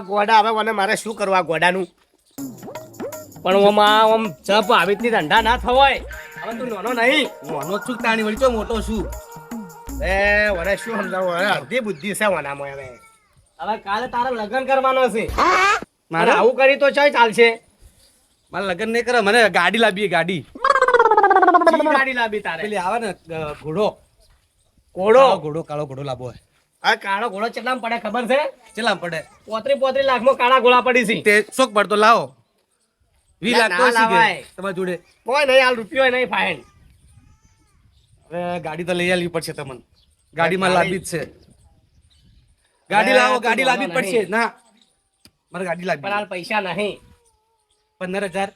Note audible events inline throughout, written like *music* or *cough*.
ગોડા હવે મારે શું કરવા ગોડા ગોડાનું? પણ ઓમાં ઓમ જપ આવી રીતની ધંધા ના થવાય. હવે તું નાનો નહીં. નાનો છું તાણી વળી મોટો છું? એ વરે શું સમજાવું હવે અડધી બુદ્ધિ છે વનામાં હવે. હવે કાલે તારે લગ્ન કરવાનો છે. મારે મારે આવું કરી તો ચાલ ચાલશે. મારે લગ્ન નહીં કરે મને ગાડી લાવી ગાડી. ગાડી લાવી તારે. પેલી આવે ને ઘોડો. ઘોડો? કાળો ઘોડો કાળો ઘોડો લાવવો હોય. આ કાળો ઘોડો કેટલામ પડે ખબર છે? ચેલા પડે? પોત્રી પોત્રી લાખમાં કાળા ઘોડા પડી છે. તે શોખ પડતો લાવો. વી લાખ તો તમારી જોડે. કોઈ નહીં હાલ રૂપિયો નહીં ફાઇન હવે ગાડી તો લઈ આવવી પડશે તમને. ગાડીમાં ગાડી- લાવવી જ છે. ગાડી લાવો ગાડી લાવવી જ પડશે. ના. મારે ગાડી પણ હાલ પૈસા નહીં. પંદર હજાર.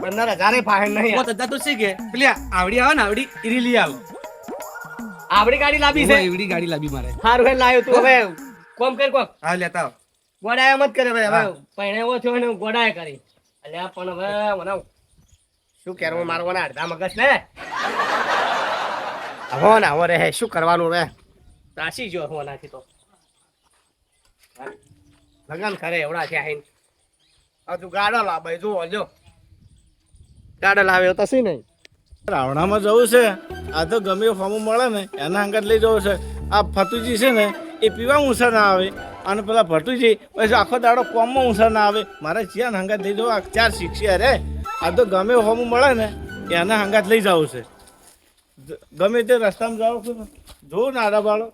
પંદર હજાર ફાઈન નહીં પાંચ હજાર તો છે કે? પેલી આવડી આવે ને આવડી ઈરી લઈ આવો. આપડી ગાડી લાવી છે. એવડી ગાડી લાવી મારે. સારું હે લાવ્યો તું હવે. કોમ કર કોક હા લેતા આવ. ગોડાય મત કરે ભાઈ હવે. હા. પહેણેવો થયો ને ગોડાય કરી. અલ્યા પણ હવે મને શું કહેવું મારો અડધા મગજ લે હવો ને આવો રે શું કરવાનું રે ત્રાસી જો હું નાખી તો. લગન કરે એવડા છે તું ગાડો લાવ જો ગાડો લાવ્યો તો શું નહીં? રાવણામાં જવું છે. આ તો ગમે ફોર્મ મળે ને એના અંગત લઈ જવું છે. આ ફતુજી છે ને એ પીવા ઊંસા ના આવે. અને પેલા ભટુજી પછી આખો દાડો કોમમાં ઊંસા ના આવે. મારે જ્યાં હંગાત લઈ જવા આ ચાર શીખશે અરે. આ તો ગમે હોમ મળે ને એના હંગાત લઈ જવું છે. જ- ગમે તે રસ્તામાં જાઓ છો જો જોઉં બાળો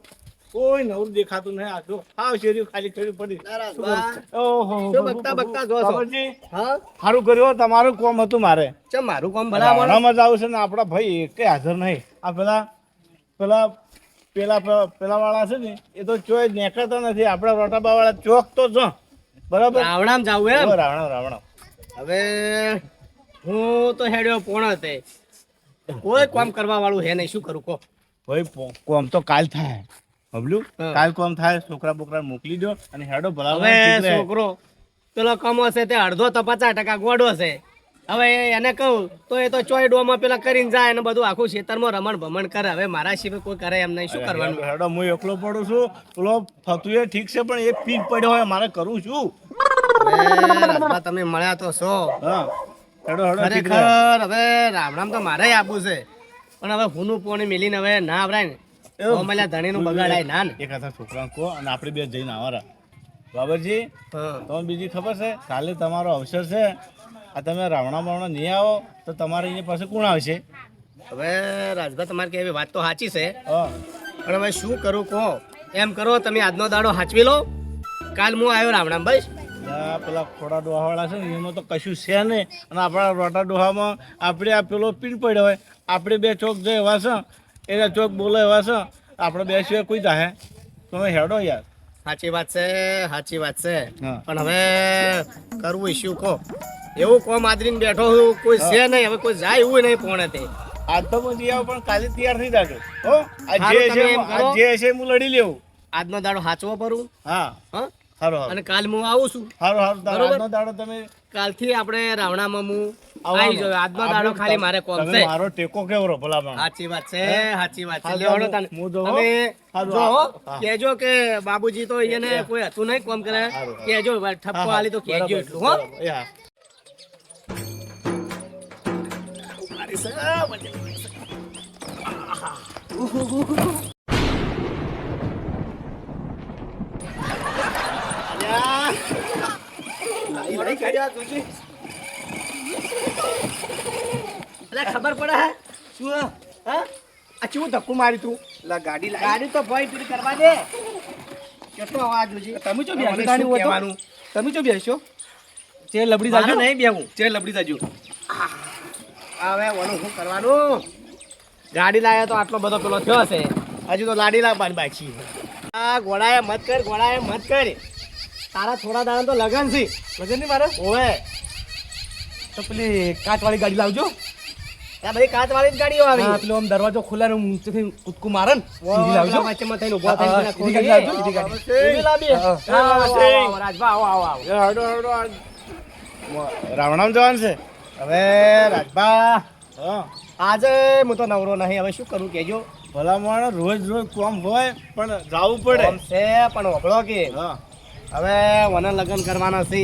કોઈ નવું દેખાતું નહીં. આ જો હાવ શેરી ખાલી કરી પડી. ઓહો બકતા બકતા જો છો? હા? સારું કર્યું તમારું કોમ હતું મારે. ચમ મારું કોમ ભલામણ? રાવણામાં જ આવશે ને આપણા ભાઈ એકે હાજર નહીં. આ પેલા પેલા પેલા પેલા વાળા છે ને એ તો ચોય નીકળતા નથી. આપણા રોટાબા વાળા ચોક તો જો. બરાબર? રાવણામ જાવું એમ? ઓ, રાવણા રાવણા હવે હું તો હેડ્યો પોણા તે. કોઈ કામ કરવા વાળું હે નહીં. શું કરું? કો ભાઈ કોમ તો કાલ થાય. હબલું? કાલ કોમ થાય છોકરા બોકરા મોકલી દો અને હેડો ભલા છોકરો પેલો કમો છે તે અડધો તો પચાસ ટકા ગોડો છે. હવે એને કહું તો એ તો ચોય ડોમાં પેલા કરીને જાય અને બધું આખું ખેતરમાં રમણ ભમણ કરે. હવે મારા સિવાય કોઈ કરે એમ નહીં. શું કરવાનું? હેડો હું એકલો પડું છું. પેલો ફતું એ ઠીક છે પણ એ પીક પડ્યો હોય મારે કરું છું. તમે મળ્યા તો છો. હા. ખરેખર હવે રામ રામ તો મારે આપવું છે. પણ હવે હુનું પોણી મિલીને હવે ના આવરાય ને. મળ્યા ધણીનું બગાડાય ના ને એક હતા છોકરા કો અને આપણે બે જઈને આવરા બાબરજી હા. તમને બીજી ખબર છે? કાલે તમારો અવસર છે. આ તમે રાવણા બાવણા નહીં આવો તો તમારે એની પાસે કોણ આવશે? હવે રાજભા તમારે કે એવી વાત તો સાચી છે. હા. પણ હવે શું કરું કહો? એમ કરો તમે આજનો દાડો હાચવી લો. કાલ હું આવ્યો રામણામ ભાઈ આ પેલા ખોડા ડોહાવાળા છે ને એનો તો કશું છે નહીં. અને આપણા રોટા ડોહામાં આપણે આ પેલો પીન પડ્યો હોય. આપણે બે ચોક જે એવા છે એના ચોક બોલો એવા છે આપણે બે સિવાય કોઈ જાહે. તમે હેડો યાર. સાચી વાત છે સાચી વાત છે. પણ હવે કરવું શું કહો? એવું કોમ આદરીને બેઠો હું કોઈ છે નહીં હવે કોઈ જાય એવું નહીં પોણે તે. આજ તો હું જઈ આવું પણ કાલે તૈયાર થઈ જાજો. હો? આ જે છે. જે છે હું લડી લેવું. આજનો દાડો સાચવો પરું હા. હા? સારું અને કાલ હું આવું છું. સારું આજનો દાડો તમે કાલથી આપણે રાવણામાં હું. આવી જાઉં આજનો દાડો ખાલી મારે કોલ છે. મારો ટેકો કેવો રહો ભલા માણસ. સાચી વાત છે સાચી વાત છે. લેવડો તને. હું જો હવે જો કેજો કે બાબુજી તો એને કોઈ હતું નહીં કોમ કરે. કેજો ઠપકો આલી તો કેજો એટલું હો. એ હા. એટલે ખબર પડે શું હે? આ ચેવું ધક્કું મારી તું? લા ગાડી ગાડી તો ભોય પૂરી કરવા દે. કેટલો અવાજ ઉજી તમે જો બેસો ગાડી હોય? તમે જો બેસો જે લબડી જાજો. નહીં બેહું જે લબડી જાજો. હવે ઓનું શું કરવાનું? ગાડી લાવ્યા તો આટલો બધો પેલો થયો હશે. હજુ તો લાડી લાવવાની બાકી છે. આ ઘોડાએ મત કર ઘોડાએ મત કર. તારા થોડા દાડા તો લગન છે લગન નહીં મારે ઓવે તો પેલી કાચ વાળી ગાડી લાવજો આ બધી કાચવાળી જ ગાડીઓ આવી હા, પેલો આમ દરવાજો ખુલ્લા ને ઊંચેથી કૂદકું મારે સીધી લાવજો. વચ્ચેમાં થઈને ઊભો થઈને હા, પેલા હા, ખોલી ગાડી લાવજો, સીધી ગાડી. એવી લાવી? આવો, આવો, આવો, રાજભા, આવો, આવો, આવો. એ હડો હડો રાવણામ જવાનું છે હવે રાજભા હા આજે હું તો નવરો નહીં હવે શું કરું કેજો ભલા માણસ રોજ રોજ કોમ હોય પણ જવું પડે છે પણ ઓગળો કે હા હવે વન લગ્ન કરવાના છે.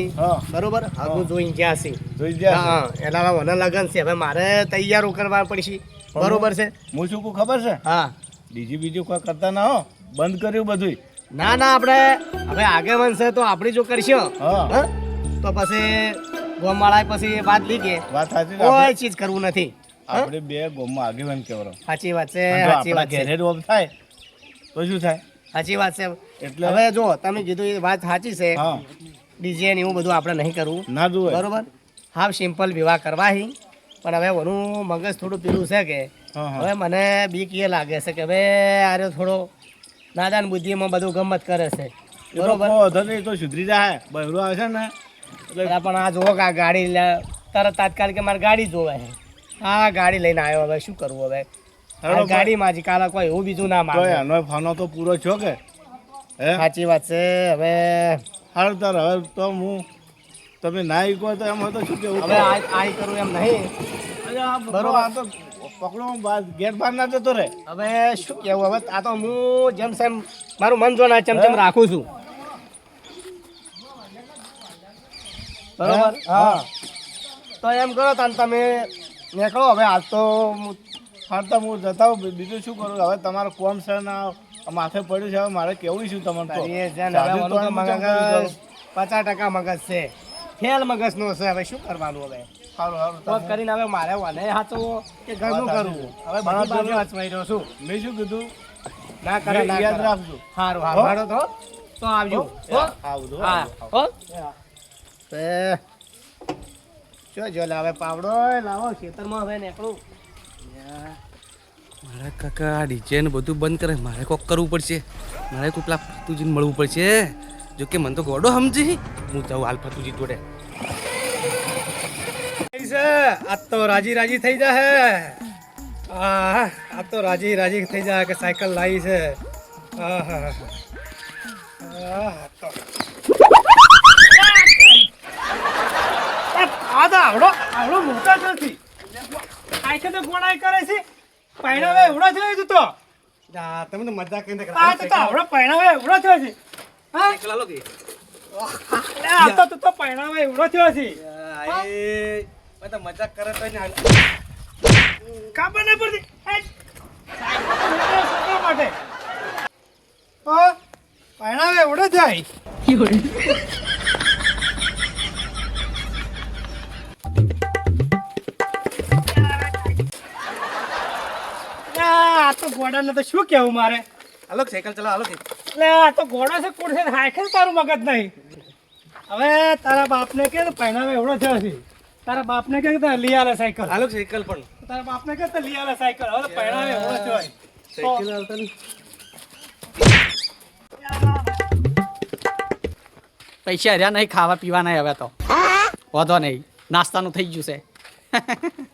બરોબર? આગું જોઈને ગયા છે. જોઈ ગયા એટલે એના વન લગ્ન છે. હવે મારે તૈયારો કરવા પડશે. બરોબર છે? હું શું કહું ખબર છે? હા. બીજું બીજું કોઈ કરતા ના હો. બંધ કર્યું બધું ના ના આપણે હવે આગેવાન છે તો આપણે જો કરશો. હા. તો પછી ગોમાળા પછી વાત લીકે વાત સાચી. કોઈ ચીજ કરવું નથી. આપણે બે ગોમમાં આગેવાન કેવરો સાચી વાત છે સાચી વાત છે. ઘેરે રોપ થાય તો શું થાય? સાચી વાત છે. એટલે હવે જો તમે કીધું એ વાત સાચી છે. ડિઝાઇન ડીજે ને એવું બધું આપણે નહીં કરવું. ના જોવે બરોબર? હાવ સિમ્પલ વિવાહ કરવાહી. પણ હવે ઓનું મગજ થોડું પીલું છે કે હા હા. હવે મને બીક એ લાગે છે કે હવે આરે થોડો નાદાન બુદ્ધિમાં બધું ગમત કરે છે. બરોબર? તો સુધરી જાય. બહેરો આવશે ને એટલે પણ આ જોવો કે આ ગાડી તરત તાત્કાલિક મારે ગાડી જોવે છે. હા ગાડી લઈને આવ્યો હવે શું કરવું હવે? ગાડીમાં જ કાલે કોઈ એવું બીજું ના મારે એનો ફાનો તો પૂરો છો કે? હે સાચી વાત છે હવે હાલ તાર હવે તો હું તમે ના ઈકો તો એમ હતો તો શું કેવું? હવે આ કરું એમ નહીં. બરોબર. આ તો પકડો ગેટ બહાર ના જતો રે હવે શું કેવું હવે આ તો હું જેમ સેમ મારું મન જો ના ચમચમ ચમ રાખું છું. બરોબર? હા? તો એમ કરો તાન તમે નીકળો. હવે આ તો હું હા તો હું જતા બીજું શું કરું? હવે તમારો કોમ છે ના માથે પડ્યું છે હવે મારે કેવું શું તમને પચાસ ટકા મગજ છે. ફેલ મગજ નો છે હવે શું કરવાનું હવે? સારું સારું કરીને હવે મારે વાને હાચવો કે ઘરનું કરવું? હવે બધી બાજુ હચવાઈ રહ્યો છું. મેં શું કીધું? ના કરે ના યાદ રાખજો. સારું હા? મારો તો તો આવજો. આવજો હા. હો? તે જો જો લાવે પાવડો લાવો ખેતરમાં હવે નીકળું. મારા કાકા આ ડીજે ને બધું બંધ કરે. મારે કોક કરવું પડશે. મારે કોઈ પેલા ફતુજીને મળવું પડશે. જો કે મને તો ગોડો સમજી. હું જાઉં હાલ ફતુજી જોડે. આજ તો રાજી રાજી થઈ જાય આ તો રાજી રાજી થઈ જાય કે સાયકલ લાવી છે. આ તો આવડો આવડો મોટા નથી કરે છે પહેણાવે એવડો થયો છે તો. જા તમે તો મજા કરીને આ તો તો આવડો પહેણાવે એવડો થયો છે. હા? આલો કે? આ તો તું તો પહેણાવે એવડો થયો છે. એ બધા મજાક કરે તો ને. ખબર નહીં પડતી. તો માટે. તો પહેણાવે એવડો થાય. આ તો ગોડાને તો શું કેવું મારે? હાલો સાયકલ ચલાવ હાલો એટલે આ તો ઘોડો છે કુડ છે હાયખે તારું મગજ નહીં. હવે તારા બાપને કે પહેરાવે પહેણાવે એવડો થયો છે તારા બાપને કે તો લઈ આલે સાયકલ? હાલો સાયકલ પણ. તારા બાપને કે તો લઈ આલે સાયકલ? હવે પહેણાવે એવડો થયો છે. સાયકલ હાલતા પૈસા રહ્યા નહીં ખાવા પીવા નહીં હવે તો. વધો નહીં. નાસ્તાનું થઈ ગયું છે. *laughs*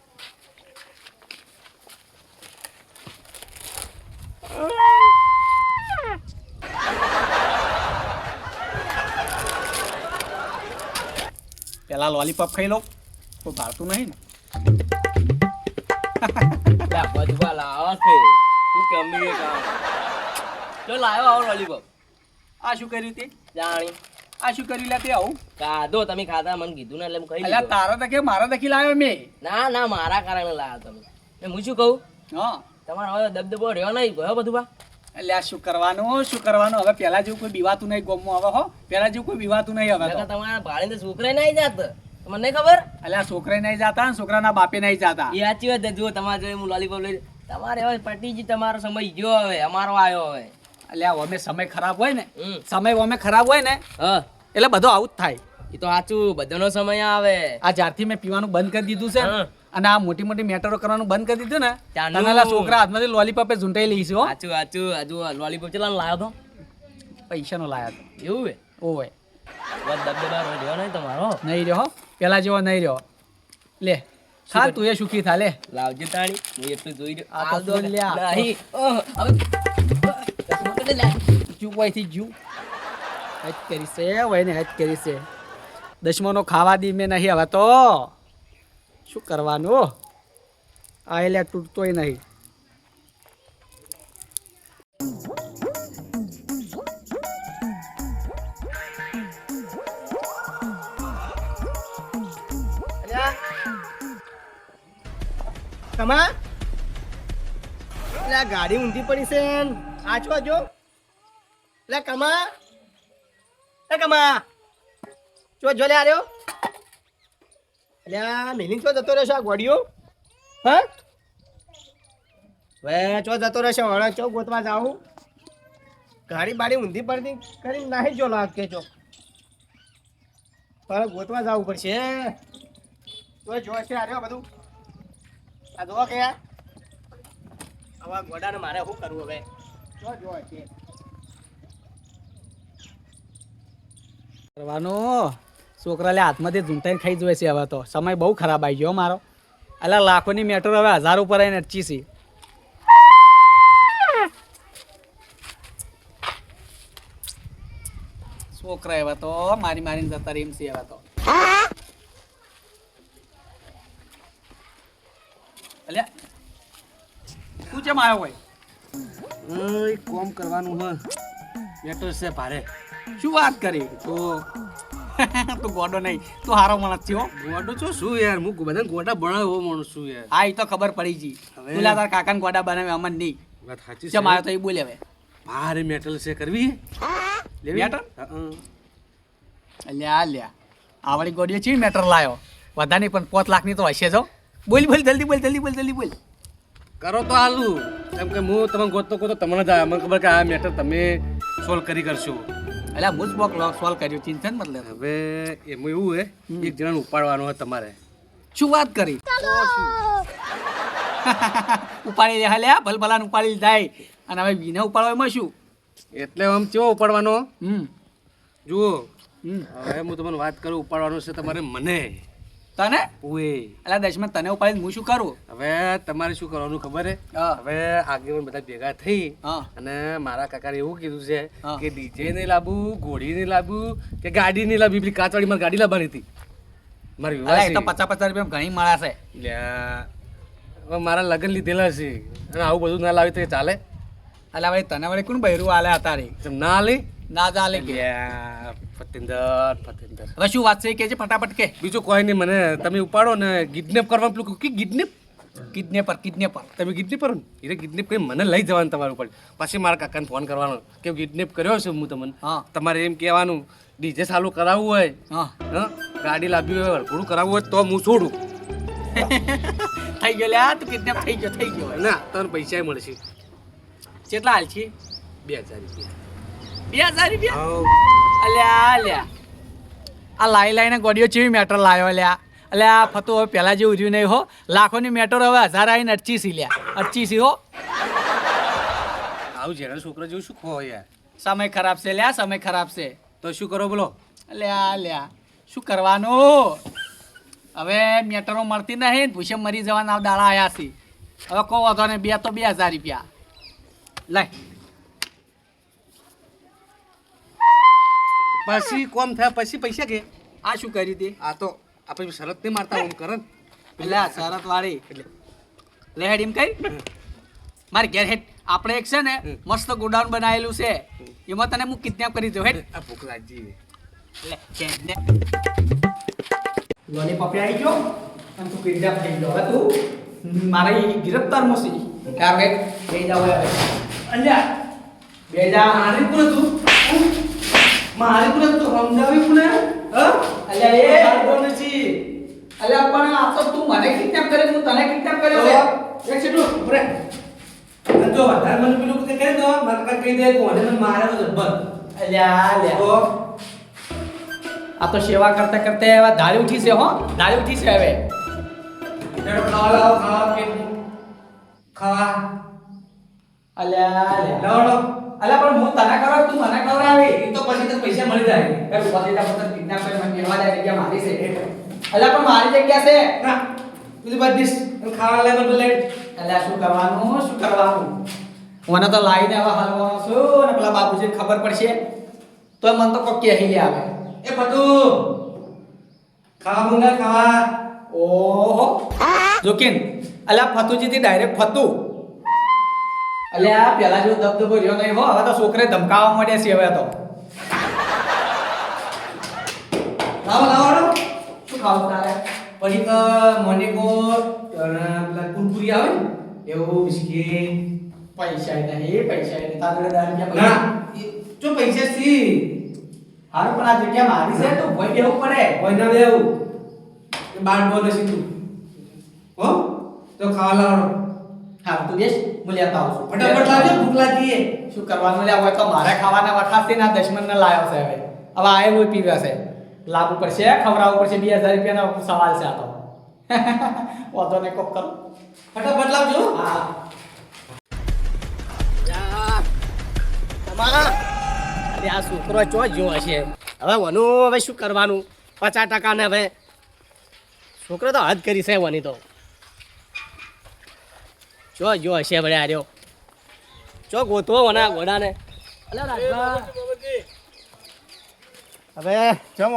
પેલા લોલીપોપ ખાઈ લો કોઈ ભાળતું નહીં ને. બધું લાવો છે. શું કમી જો લાવ્યો આવો લોલીપોપ આ શું કર્યું તે? જાણી. આ શું કર્યું લે તે આવું? કાધો તમે ખાધા મને કીધું ને એટલે કહી લીધો. તારા દખી મારા દખી લાવ્યો મેં. ના ના મારા કારણે લાવ્યા તમે. હું શું કહું? હા. તમારો હવે દબદબો રહ્યો નહીં ગયો બધું બા? એટલે આ શું કરવાનું? શું કરવાનું? હવે પેલા જેવું કોઈ બીવાતું નહીં ગોમમાં હવે હો. પેલા જેવું કોઈ બીવાતું નહીં હવે તમારા ભાળીને છોકરા નહીં જાત. નહીં ખબર? એટલે છોકરા નહીં જાતા ને છોકરાના બાપે નહીં જાતા. એ સાચી વાત. જુઓ તમારે જોડે હું લોલીપોપ લઈ તમારે હવે પટીજી તમારો સમય ગયો હવે અમારો આવ્યો હવે. એટલે આ અમે સમય ખરાબ હોય ને સમય અમે ખરાબ હોય ને હા. એટલે બધો આવું જ થાય. એ તો સાચું બધાનો સમય આવે. આ જ્યારથી મેં પીવાનું બંધ કરી દીધું છે. અને આ મોટી મોટી મેટરો કરવાનું બંધ કરી દીધું ને તનાલા છોકરા હાથમાંથી લોલીપોપે ઝૂંટાઈ લઈશ હો. સાચું સાચું. હજુ લોલીપોપ ચલા લાવ્યો તો? પૈસાનો લાયા તો. એવું હે? ઓય વાત દબદબા રહ્યો નહીં તમારો. નહીં રહ્યો પેલા જેવો નહીં રહ્યો. લે ખા તું એ સુખી થા લે. લાવજે તાણી હું એટલું જોઈ રહ્યો. આ તો લે. નહીં. હવે. ચૂપવાઈથી જ્યું હજ કરી છે વયને હજ કરી છે. દશમાનો ખાવા દી મેં નહીં હવે તો. શું કરવાનું આ એટલે તૂટતોય નહીં. કમા? એટલે ગાડી ઊંધી પડી છે. આચો જો. એટલે કમા? કમા? ચો જો લે આર્યો આ મેલિન ચો જતો રહેશે આ ગોડીઓ હા? હવે ચો જતો રહેશે હળે ચો ગોતવા જાઉં? ગાડી બાડી ઊંધી પડતી કરી નાહી જો લાગ કે ચો. પણ ગોતવા જવું પડશે તો જો છે, આ બધું. આ જોવા કે આવા ગોડાને મારે શું કરવું હવે? જો જો છે. કરવાનું? છોકરા લે હાથમાંથી ઝૂંટાઈને ખાઈ જોઈએ છે હવે તો. સમય બહુ ખરાબ આવી ગયો મારો. એટલે લાખોની મેટર હવે હજાર ઉપર આવીને અટચી છે. છોકરા એવા તો મારી મારીને જતા રહી છે એવા તો. અલ્યા તું કેમ આવ્યો હોય કોમ કરવાનું હ. મેટર છે ભારે. શું વાત કરી? તો *laughs* તું ગોડો નહીં. તું હારો માણસ છે હો. ગોડો છો? શું યાર? હું બધા ગોડા બનાવ્યો માણસ છું યાર. હા એ તો ખબર પડી જી તુલા તાર કાકાને ગોડા બનાવે અમન નહીં. વાત સાચી છે. મારે તો એ બોલે હવે. ભારે મેટલ છે કરવી લેવી? મેટલ? હં. અલ્યા અલ્યા આવડી ગોડીઓ ચી મેટર લાયો? વધારે પણ પાંચ લાખની તો હશે જો બોલ બોલ જલ્દી બોલ જલ્દી બોલ જલ્દી બોલ. કરો તો હાલું. કેમ કે હું તમને ગોતતો ગોતો તમને જ મને ખબર કે આ મેટર તમે સોલ્વ કરી કરશો. અલ્યા હું જ બોક સોલ્વ કર્યું ચિંતા મત લે હવે એમાં એવું હે એક જણાને ઉપાડવાનો હોય તમારે. શું વાત કરી? *laughs* ઉપાડી લે હાલ્યા ભલ ભલાને ઉપાડી લીધા અને હવે વિના ઉપાડવા એમાં શું? એટલે આમ કેવો ઉપાડવાનો? હમ. જુઓ. હમ. હવે હું તમને વાત કરું ઉપાડવાનો છે તમારે મને. તને? ઓએ અલ્યા દશમાં તને ઉપાડીને હું શું કરું? હવે તમારે શું કરવાનું ખબર હે? હવે આગેવાન બધા ભેગા થઈ અને મારા કાકાએ એવું કીધું છે કે ડીજે નહીં લાવવું ઘોડી નહીં લાવવું કે ગાડી નહીં લાવી પેલી કાચવાડી મારી ગાડી લાવવાની હતી. મારી વિવાહ એ તો પચાસ પચાસ રૂપિયા ઘણી મળાશે છે. હવે મારા લગ્ન લીધેલા છે. અને આવું બધું ના લાવી તો ચાલે. અલા ભાઈ તને વળી કોણ બૈરું આલે અતારે તેમ ના આલે? ના ચાલે કે? ફતિંદર ફતિંદર. હવે શું વાત છે? કે છે ફટાફટ કે. બીજું કોઈ નહીં મને તમે ઉપાડો ને કિડનેપ કરવા પેલું કે કિડનેપ કિડનેપર કિડનેપર તમે કિડનેપર એટલે કિડનેપ કરી મને લઈ જવાનું તમારું ઉપર. પછી મારા કાકાને ફોન કરવાનો. કે કિડનેપ કર્યો છે હું તમને. હા. તમારે એમ કહેવાનું ડીજે ચાલુ કરાવવું હોય હા. હા? ગાડી લાવવી હોય વરઘોડું કરાવવું હોય તો હું છોડું. *laughs* થઈ ગયો લ્યા તું કિડનેપ થઈ ગયો થઈ ગયો. ના તને પૈસા મળશે. કેટલા હાલ છે? બે હજાર રૂપિયા. બે હજાર રૂપિયા. અલ્યા અલ્યા. આ લાઈ લાઈને ગોડીઓ ચેવી મેટર લાવ્યો અલ્યા. અલ્યા આ ફતું હવે પહેલાં જેવું રહ્યું નહીં હો. લાખોની મેટર હવે હજાર આવીને અટચીસી લ્યા. અટચીસી હો. આવું જેના છોકરો જેવું શું ખો યાર? સમય ખરાબ છે લ્યા સમય ખરાબ છે. તો શું કરો બોલો? લ્યા લ્યા શું કરવાનું? હવે મેટરો મળતી નહીં ને ભૂસે મરી જવાના દાડા આવ્યા છે. હવે કહો વાંધો ને બે તો બે હજાર રૂપિયા. લાય. પછી કોમ થયા પછી પૈસા કે? આ શું કરી હતી આ તો આપણે શરત નહીં મારતા ઓમ કરન એટલે શરત વાળી એટલે. લે હેડ એમ કઈ. મારે ઘેર હેડ. આપણે એક છે ને મસ્ત ગોડાઉન બનાવેલું છે. એમાં તને હું કિડનેપ કરી દઉં હેડ. આ ભૂખ લાગી લે લોલીપોપ આવી ગયો. અને તું કિડનેપ થઈ ગયો. હવે તું મારી ગિરફ્તાર મોસી. યાર બે બે જાવ અલ્યા બે જા મારી કોણ તું. મારી પૂરે તું સમજાવી કોને હ? અલ્યા એ. મારતો નથી અલ્યા પણ આ તો તું મને કિડનેપ કરે હું તને કિડનેપ કર્યો છે. એક સેકન્ડ પૂરે જો વધારે મને પેલું કે કહી દો મને કાંઈ કહી દે કોને મને મારે તો જબ્બર. અલ્યા અલ્યા. આ તો સેવા કરતા કરતા એવા ધારી ઉઠી છે હો? ધારી ઉઠી છે હવે. ખાવા લાવો ખાવા કે ખાવા. અલ્યા અલ્યા. અલ્યા પણ હું તને કરો તું મને ખવડાવી એ તો પછી તો પૈસા મળી જાય. એ પછી તો જા, કિડનેપ કરી મને કહેવા જાય જગ્યા મારી છે. અલ્યા પણ મારી જગ્યા છે. ના. પેલી બધી ખાવા લે બધું અલા શું કરવાનું? શું કરવાનું? મને તો લાઈને હવે હાલવાનો છું અને પેલા બાપુજીને ખબર પડશે. તો મને તો કોક કહી લે આવે. એ બધું ખાવા મુંગા ખાવા. ઓહો. જોકીન અલ્યા ફતુજીથી ડાયરેક્ટ ફતુ. અલ્યા પેલા જેવો ધબધબો રહ્યો નહીં હો હવે તો છોકરે ધમકાવવા માંડ્યા છે હવે તો. લાવો લાવો. શું ખાવું તારે? પછી તો મને કો કુરકુરી આવે ને એવું બિસ્કીટ પૈસા નહીં પૈસા નહીં તારે રૂપિયા પૈસા જો પૈસા સી હારું પણ આ જગ્યા મારી છે તો ભોય દેવું પડે. હોય ના દેવું બાર બોલ સીધું હો? તો ખાવા લાવડો. હા તો બેસ હું લેતા આવું છું. ફટાફટ લાવજો ભૂખ લાગી શું કરવાનું લે હવે તો મારે ખાવાના વખાસથી ના દશમન લાવ્યો છે હવે. હવે આ એવું પીવે છે. લાવવું પડશે ખવડાવવું પડશે બે હજાર રૂપિયાનો સવાલ છે આ તો. *laughs* વાંધો ને કોક કરો. ફટાફટ લાવજો. હા. તમારા અરે આ છોકરો ચો જેવો છે હવે વનું હવે શું કરવાનું? પચાસ ટકા ને હવે. છોકરો તો હદ કરી છે વની તો. ચો જો હશે વળે આર્યો જો ગોતવો વના ઘોડાને. હવે ચમ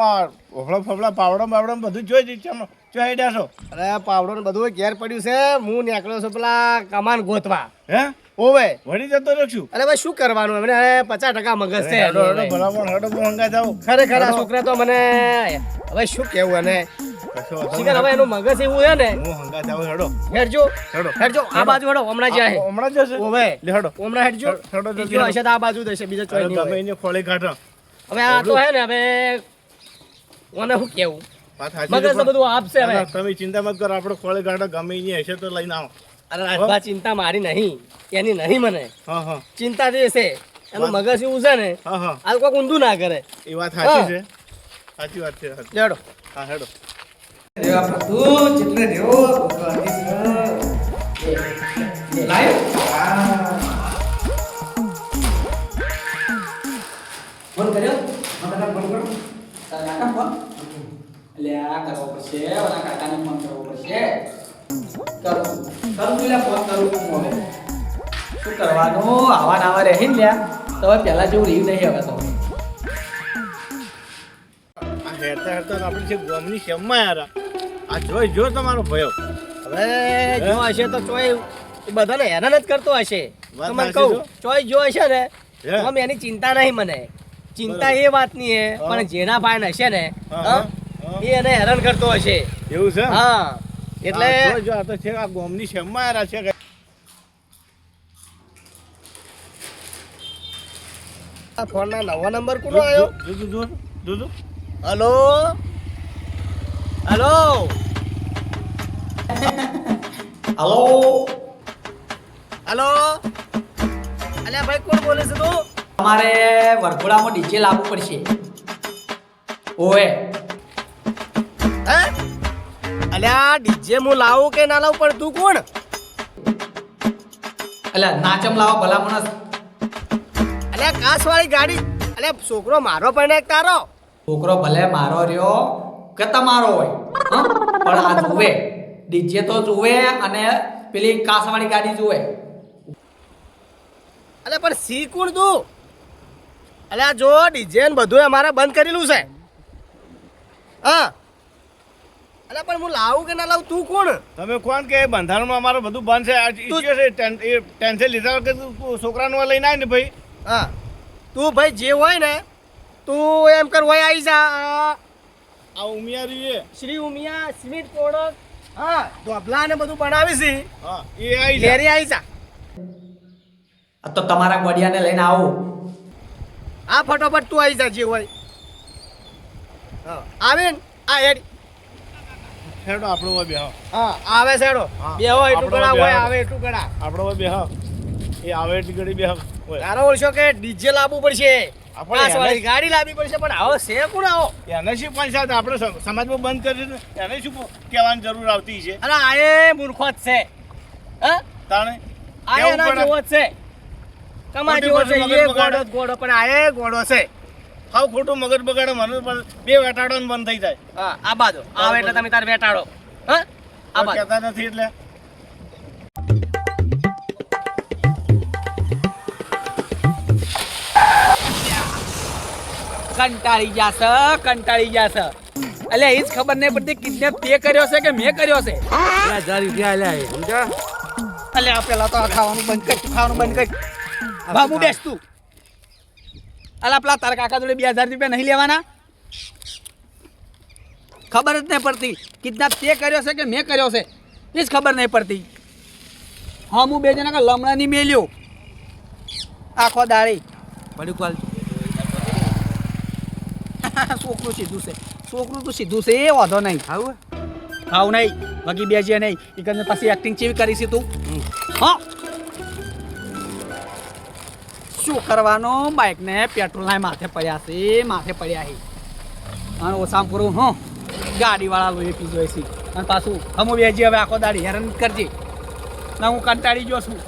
ઓફળો ફફળા પાવડો બાવડો બધું જોઈ દી ચમ જો હેડ્યા છો? અરે પાવડો ને બધું ઘેર પડ્યું છે હું નીકળ્યો છું પેલા કમાન ગોતવા. હે? ઓવે. વળી જતો રખ્યું અરે ભાઈ શું કરવાનું? એમને પચાસ ટકા મગજ છે. ખરેખર આ છોકરા તો મને હવે શું કેવું એને? કશો હવે. એનું મગજ એવું છે ને. હું હંગા જાવ હેડો. હેડજો. હેડો. હેડજો. આ બાજુ હેડો હમણાં જાય. હમણાં જશે. ઓવે લે હેડો. હમણાં હેડજો. હેડો, બીજો હશે આ બાજુ જશે બીજો ચોઈ નહીં ગમે એને ખોળી કાઢો. હવે આ તો હે ને હવે ઓને શું કેવું? મગજ તો બધું આપશે હવે. તમે ચિંતા મત કરો આપણે ખોળી કાઢો ગમે એની હશે તો લઈને આવો. અરે રાજભા ચિંતા મારી નહીં. એની નહીં મને. હા હા. ચિંતા જે છે એનું મગજ એવું છે ને હા હા. આ કોઈ ઊંધું ના કરે. એ વાત સાચી છે. સાચી વાત છે હેડો. હા હેડો. શરણ. ફોન કર્યો? ફટાફટ ફોન કરો. કરવો પડશે, ઓલા કાકાને ફોન કરવો પડશે. કરું કરું છું ફોન કરું શું કરવાનું? આવા ને રહી ને લ્યા. તો પહેલા જેવું રહ્યું નહીં હવે તો. હેરતા હેરતા આપણે છે ગોમની શેમમાં યાર. આ જોઈ જો તમારો ભયો. હવે જો હશે તો ચોય બધાને હેરાન જ કરતો હશે. વાત તો મને સાચી કહું ચોય જો હશે ને હે? એની ચિંતા નહીં મને. ચિંતા એ વાતની હે પણ જેના ભાઈ હશે ને. એ એને હેરાન કરતો હશે. એવું છે? હા. એટલે જો, આ તો છે આ ગોમની શેમમાં યાર છે ફોનના નવા નંબર કોનો આવ્યો? જો જો જો જો. હલો? હલો? હલો? હલો? અલ્યા ભાઈ કોણ બોલે છે તું? અમારે વરઘોડામાં ડીજે લાવવું પડશે. ઓએ હે? અલ્યા ડીજે હું લાવું કે ના લાવું? પણ તું કોણ? અલ્યા નાચમ લાવો ભલા માણસ અલ્યા કાસ વાળી ગાડી. અલ્યા છોકરો મારો પણ એક તારો. છોકરો ભલે મારો રહ્યો કે તમારો હોય પણ આ જુએ. ડીજે તો જુએ અને પેલી કાસવાળી ગાડી જુએ. અરે પણ સી કોણ તું? અલ્યા જો ડીજે ને બધું અમારે બંધ કરેલું છે. હા. અરે પણ હું લાવું કે ના લાવું? તું કોણ? તમે કોણ કે બંધારણમાં અમારું બધું બંધ છે. આ ટેન્શન લીધા વગર છોકરાનું લઈને આય ને ભાઈ. હા. તું ભાઈ જે હોય ને તું એમ કર હોય આવી જા. આ આ ઉમિયારી એ. શ્રી ઉમિયા સ્વીટ કોડક હા ધોબલા ને બધું બનાવી છે. હા એ આવી જા. ઘેરી આવી જા. આ તો તમારા ગોડિયાને લઈને આવું. આ ફટોફટ તું આવી જા જે હોય. હા આવે ને? આ હેડ. હેડો આપણો હોય બે હા. હા આવે છે હેડો. બે હોય એટલું આપણો હોય આવે એટલું ગળા. આપણો હોય બે હા. એ આવે એટલી ઘડી બે હા. હોય. તારો ઓળશો કે ડીજે લાવવું પડશે. આપણે ગાડી લાવવી પડશે પણ આવો છે કોણ આવો? એને શું પંચાયત આપણે સમાજમાં બંધ કરી એને શું કહેવાની જરૂર આવતી છે? અરે આ એ મૂર્ખો જ છે. હા? તાણે? આ એના જેવો જ છે. કમા જેવો છે. એ મગજ બગાડે. ગોડો ગોડો પણ આ એ ગોડો છે. હાવ ખોટું મગજ બગાડો મને પણ બે વેટાડો બંધ થઈ જાય. હા આ બાજુ. આવે એટલે તમે તાર વેટાડો. હા? આ બાજુ. કહેતા નથી એટલે? કંટાળી જાશે કંટાળી જાશે એટલે એ જ ખબર નહીં પડતી કિડનેપ તે કર્યો છે કે મેં કર્યો છે? હજાર રૂપિયા લે સમજા? એટલે પેલા તો ખાવાનું બંધ કર ખાવાનું બંધ કર. બાબુ બેસ તું. અલા પેલા તારા કાકા જોડે બે હજાર રૂપિયા નહીં લેવાના? ખબર જ નહીં પડતી કિડનેપ તે કર્યો છે કે મેં કર્યો છે? એ જ ખબર નહીં પડતી. હા હું બે જણા લમણાની મેલ્યો. આખો દાળી પડ્યું *laughs* છોકરું સીધું છે. છોકરું તો સીધું છે એ વાંધો નહીં. આવું ખાવ નહીં. બાકી બેજે નહીં એ કરીને પછી એક્ટિંગ ચેવી કરીશી તું. હા. શું કરવાનો? બાઇકને પેટ્રોલ ના માથે પડ્યા છે માથે પડ્યા છે. અને ઓછામાં પૂરું હં ગાડીવાળા લોહી જોઈએ છે. અને પાછું હમું બેજી હવે આખો દાડી હેરાન કરજે. ના હું કંટાળી ગયો છું.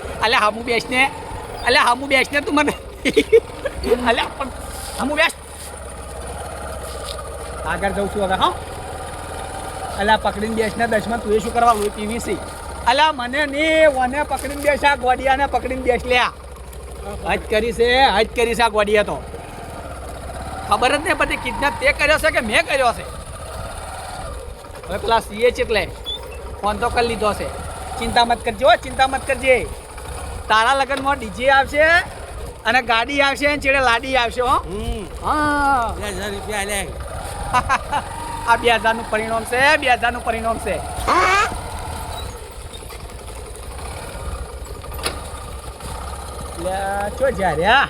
*laughs* અલ્યા હામું બેસને અલ્યા હામું બેસને તું મને. અલ્યા પણ હામું બેસ. આગળ જઉં છું હવે, હા. અલ્યા પકડીને બેસને દસમાં તું એ શું કરવા હોય પીવીસી અલ્યા મને ને ઓને પકડીને બેસ, આ ગોડિયાને પકડીને બેસ લ્યા હજ કરી છે હજ કરી છે આ ગોડિયા તો. ખબર જ નહીં બધી કિડનેપ તે કર્યો છે કે મેં કર્યો છે? હવે પેલા સીએ છે એટલે. ફોન તો કરી લીધો છે. ચિંતા મત કરજો ચિંતા મત કરજે. તારા લગ્નમાં ડીજે આવશે અને ગાડી આવશે અને ચેડે લાડી આવશે હો. હા. હજાર રૂપિયા લે. *laughs* આ બે હજારનું પરિણામ છે બે હજારનું પરિણામ છે. ચો જ્યારે આ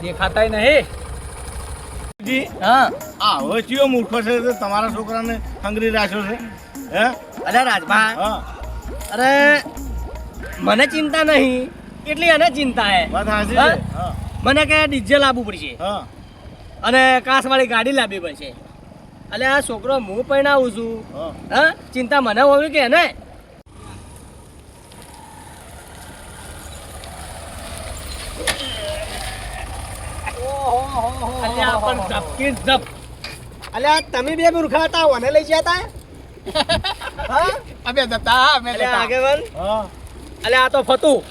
દેખાતાય નહીં. જી. હા. આ હવે ચિયો મૂર્ખો છે તે તમારા છોકરાને હંગરી રાખ્યો છે હે? અરે રાજભા. હા. અરે મને ચિંતા નહીં. એટલી એને ચિંતા હે. હા? હા. મને કે ડીઝલ લાવવું પડશે. હા. અને કાસવાળી ગાડી લાવવી પડશે. એટલે આ છોકરો હું પણ આવું છું? હા. હા? ચિંતા મને હોવી કે એને? અલ્યા તમે બે મૂર્ખા હતા ઓને લઈ ગયા હતા *laughs* હા? અમે જતા અમે અલ્યા આગેવાન. હા. અલ્યા આ તો ફતું.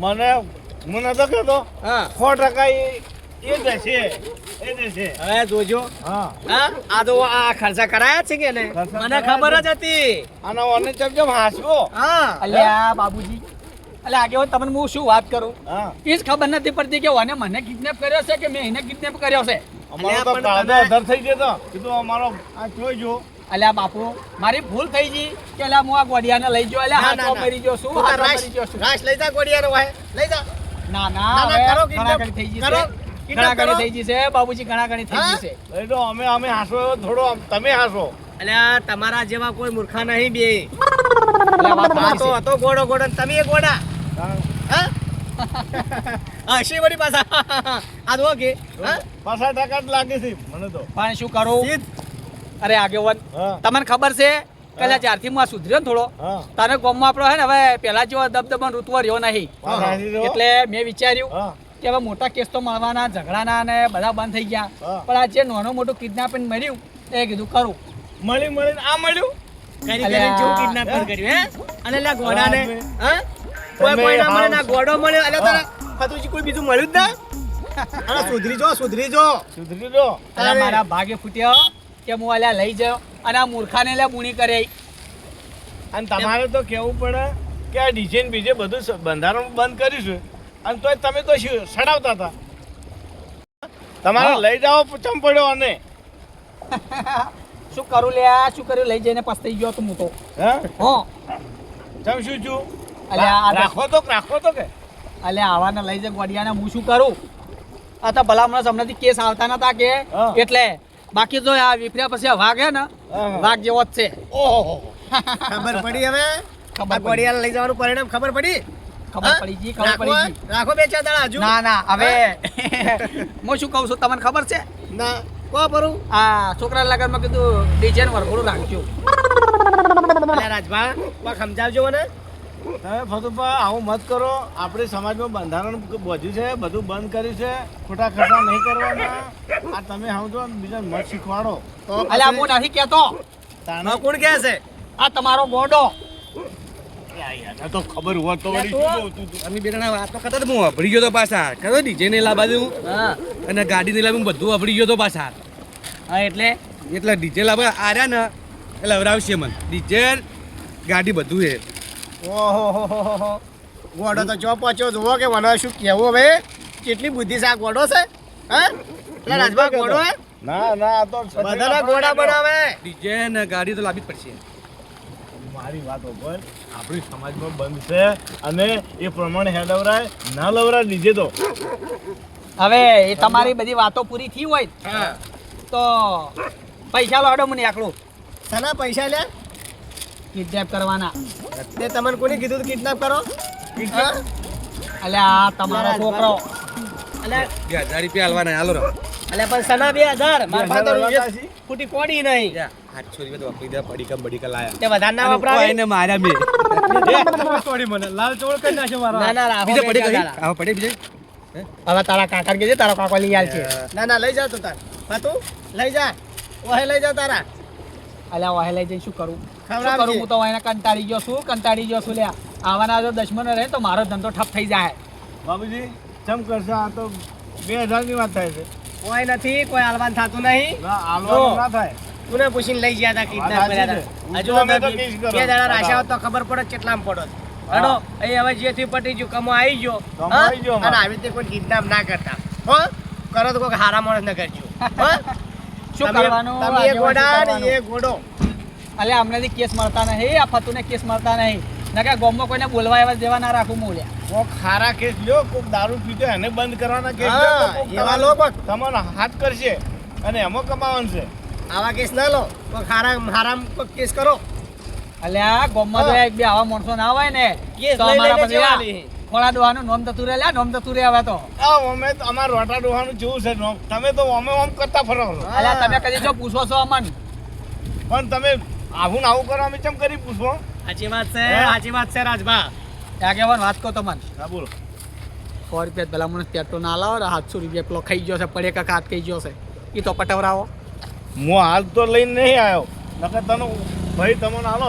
મને મને તો કહેતો હા. સો ટકા એ જ છે એ જ છે. હવે જોજો. હા. હા? આ તો આ ખર્ચા કરાયા છે કે ને મને ખબર જ હતી. અને ઓને ચમ હાસવો. હા. અલ્યા બાબુજી. અલ્યા આગેવાન તમને હું શું વાત કરું? એ જ ખબર નથી પડતી કે ઓને મને કિડનેપ કર્યો છે કે મેં એને કિડનેપ કર્યો છે. અમારો તો પણ અધર થઈ ગયો તો. કીધું અમારો આ જોઈ જો. અલ્યા બાપુ મારી ભૂલ થઈ ગઈ કે અલ્યા હું આ ગોડિયાને લઈ જો અલ્યા હાથો. મરી જો શું રાશ- મરી જો શું રાશ લઈ જા ગોડિયાનો વાહે. લઈ જા. ના ના, હવે ઘણા ઘણી થઈ ગઈ. છે. ઘણા ઘણી થઈ ગઈ છે બાબુજી ઘણા ઘણી થઈ ગઈ છે. લઈ તો અમે અમે હાસો થોડો તમે હાસો અલ્યા તમારા જેવા કોઈ મૂર્ખા નહીં બે. તો હતો ગોડો ગોડો તમે ગોડા. હા. હસી *laughs* વળી પાછા? *laughs* આ તો કે પાછા ટકા લાગે છે મને તો. પણ શું કરું. અરે આગેવાન તમને ખબર છે? કદાચ જ્યારથી હું સુધર્યો ને થોડો. તારે ગામમાં આપણો હે ને હવે પેલા જેવો દબદબાનો ઋતુઓ રહ્યો નહીં. એટલે મેં વિચાર્યું કે હવે મોટા કેસ તો મળવાના ઝઘડાના ને બધા બંધ થઈ ગયા. પણ આ જે નાનો મોટું કિડનેપિંગ મળ્યું એ કીધું કરું. મળી મળીને આ મળ્યું? કરી અલ્યા. કરીને જેવું કર્યું હે? અને લ્યા ગોડાને હા કોઈ કોઈ ના મળે ના ગોડો મળ્યો અલ્યા તારા ફતુજી કોઈ બીજું મળ્યું જ ના? *laughs* સુધરી જો સુધરી જો. સુધરી દો મારા ભાગે ફૂટ્યો. કે હું અલ્યા લઈ જાઉં અને આ મૂર્ખાને લે બુણી કરે. અને તમારે તો કેવું પડે કે આ ડિઝાઇન બીજે બધું બંધારણ બંધ કરીશું. અને તોય તમે તો શું સડાવતા હતા. તમારે લઈ જાઓ ચમ પડ્યો અને. *laughs* શું કરું લે આ? શું કર્યું? લઈ જઈને પસ્તાઈ ગયો તો હું? તો હો. ચમ શું છું? અલ્યા રાખો તો રાખો તો કે. અલ્યા આવાને લઈ જાય ગોડિયાને હું શું કરું? આ તો ભલામણ હમણાંથી કેસ આવતા નતા કે એટલે બાકી તો આ વિપર્યા પછી આ વાઘ હે. ને વાઘ જેવો જ છે. ઓહો. ખબર પડી હવે? ખબર પડી. લઈ જવાનું પરિણામ ખબર પડી? ખબર? પડી ગઈ ખબર પડી ગઈ રાખો બે ચાર દાડા હજુ. ના ના હવે *laughs* હું? શું કહું છું તમને ખબર છે? ના. કો પરું? આ છોકરા લગનમાં કીધું ડિઝાઇન વરઘોડું રાખજો. રાજભા સમજાવજો મને. તમે ફતુભા આવું મત કરો. આપણે સમાજમાં બંધારણ બધું છે બધું બંધ કર્યું છે. ખોટા ખર્ચા નહીં કરવાના. આ તમે સમજો તો બીજા મત શીખવાડો. અલ્યા હું નથી કહેતો. તાનો કોણ કહે છે? આ તમારો ગોડો તો ખબર હોત તો અમે બે વાતો કરતા હું વાપરી ગયો તો પાછા. ખરો ડીજે ને લાવવા દઉં હા. અને ગાડી ને લાવી બધું વાપરી ગયો તો પાછા. હા એટલે? એટલે ડીજે લાવવા આર્યા ને એટલે અવરાવશે મને. ડીજે ગાડી બધું છે. ઓહો ગોડો તો ચો પહોંચ્યો જુઓ કે મને શું કહેવું હવે. કેટલી બુદ્ધિ છે આ ગોડો છે હા? એટલે રાજભા ગોડો. હે? ના ના આ તો બધાના ગોડા બનાવે. ડીજે ને ગાડી તો લાવી જ પડશે. મારી વાત ઉપર આપણી સમાજમાં બંધ છે અને એ પ્રમાણે હેડવરાય ના લવરાય ડીજે તો હવે એ તમારી બધી વાતો પૂરી થઈ હોય તો પૈસા લાવડો મને આકડું સના પૈસા લે? કિડનેપ કરવાના. તે તમને કોને કીધું કિડનેપ કરો? અલ્યા આ તમારો છોકરો. અલ્યા બે હજાર રૂપિયા હાલવાના હાલો રો. અલ્યા પણ સના બે હજાર. મારા પાસે ફૂટી કોડી નહીં. આઠસો રૂપિયા વાપરી દે પડીકા બડીકા લાયા. તે વધારે ના વપરાવે? એને માર્યા મેં તોડી મને. લાલ ચોળ કરી નાખ્યો મારો. ના ના રાખો બીજા બે પડી હજાર. પડે બીજે. હવે તારા કાકા કે તારો કાકો લઈ આલ છે. ના ના લઈ જા તું તાર. તું? લઈ જા. ઓહે લઈ જા તારા. અલ્યા ઓહે લઈ જઈ શું કરું? કરું હું તો એને કંટાળી ગયો છું કંટાળી ગયો છું લ્યા. આવાના જો દશમન રહે તો મારો ધંધો ઠપ થઈ જાય. બાબુજી ચમ કરશે આ તો બે હજારની વાત થાય છે. કોઈ નથી કોઈ આલવાન થતું નહીં. ના આલવાનું ના થાય. તું પૂછીને લઈ ગયા હતા કિડનેપ કર્યા હતા હજુ અમે બે દાડા રાશા તો ખબર પડે કેટલામ પડો હડો અહીં હવે જે થયું પટી ગયું કમો આવી ગયો. આવી ગયો અને આવી રીતે કોઈ કિડનેપ ના કરતા. હો? કરો તો કોઈ હારા માણસ ન કરજો શું કરવાનું? તમે એ ગોડા ને એ ગોડો અલ્યા અમનેથી કેસ મળતા નહીં. આ ફતુને કેસ મળતા નહીં. ના કે ગોમમાં કોઈને બોલવા એવા જેવા ના રાખું મોલે કોક ખારા કેસ લ્યો. કોક દારૂ પીતો એને બંધ કરવાના કેસ તો એવા લોકો. તમારો હાથ કરશે અને એમાં કમાવાનું છે. આવા કેસ ના લો. તો હારા હારામ કોક કેસ કરો. અલ્યા ગોમમાં જો એક બે આવા માણસો ના હોય ને કેસ તો લઈ અમારા લઈને ખોળા દોવાનું નોમ થતું રહે લ્યા નોમ થતું રહે હવે તો. અમે તો અમારા રોટા દોવાનું જેવું છે નોમ. તમે તો અમે ઓમ કરતા ફરો. અલ્યા તમે કદી જો પૂછો છો અમન. પણ તમે આવું ને આવું કરવા અમે ચમ કરી પૂછો સાચી વાત છે? સાચી વાત છે રાજભા. આગેવાન વાત કહો તમને હા બોલો. સો રૂપિયા પેલા મને પેટ્રોલ ના લાવો ને સાતસો રૂપિયા પેલો ખાઈ ગયો છે પડે કાંક હાથ ખાઈ ગયો છે. એ તો પટવરાવો. હું હાલ તો લઈને નહીં આવ્યો. નકર તને ભાઈ તમને હાલો.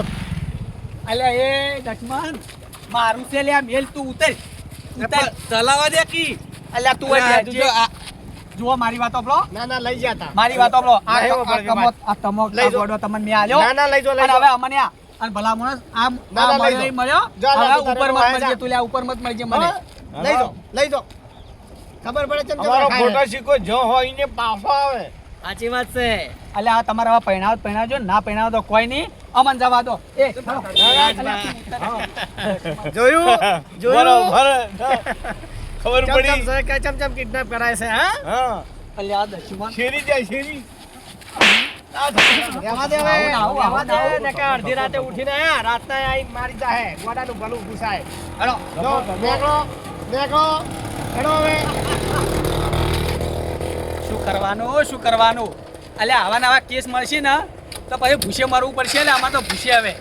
અલ્યા એ લક્ષ્મણ મારું છે લે મેલ તું ઉતર. ઉતર ચલાવવા દે કી. અલ્યા તું જો આ જુઓ મારી વાતો બ્રો ના ના લઈ જતા મારી વાતો બ્રો આ એવો આ પડે આ તમો લઈ. ગોડો તમને મે આલ્યો. ના ના લઈ જો લઈ જો. હવે અમને આ અને ભલા માણસ આમ ના, ના, લઈ મળ્યો મળ્યો. હવે ઉપર મત મળજે તું લ્યા ઉપર મત મળજે મને. લઈ જો લઈ જો. ખબર પડે છે અમારો ફોટો શીખો જો હોય ને પાછો આવે. સાચી વાત છે. અલ્યા આ તમારા પહેણાવ પહેણાવજો ના પહેણાવ તો કોઈ નહીં. અમન જવા દો. એ જોયું? *laughs* જોયું? બરોબર. ખબર પડી? કે ચમ ચમ કિડનેપ કરાય છે હા? હા. અલ્યા દશમન. શેરી જાય શેરી. આવું આવું, આવું આવું. અડધી રાતે ઉઠીને આ રાતના આઈ મારી જાહે. ગોડાનું ભલું ઘુસાય. હેલો દેખો દેખો હેલો હવે. શું કરવાનું શું કરવાનું? અલ્યા આવા નવા કેસ મળશે ને તો પછી ભૂસે મરવું પડશે ને આમાં તો ભૂસે હવે.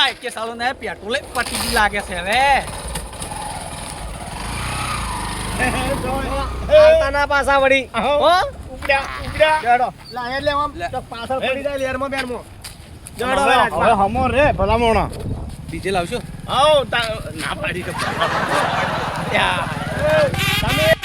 પાય કે સાલું ને પેટ્રોલ પટી ગઈ લાગે છે હવે. ના પાછા વળી. હો? ઉપડ્યા ઉપડ્યા હેડો લા એ લે આમ. તો પાછળ પડી જાય લેરમાં બેરમાં. જડો હવે હવે. હમો રે ભલામોણા. ડીજે લાવશો? આવો ના પાડી તો. *laughs* તમે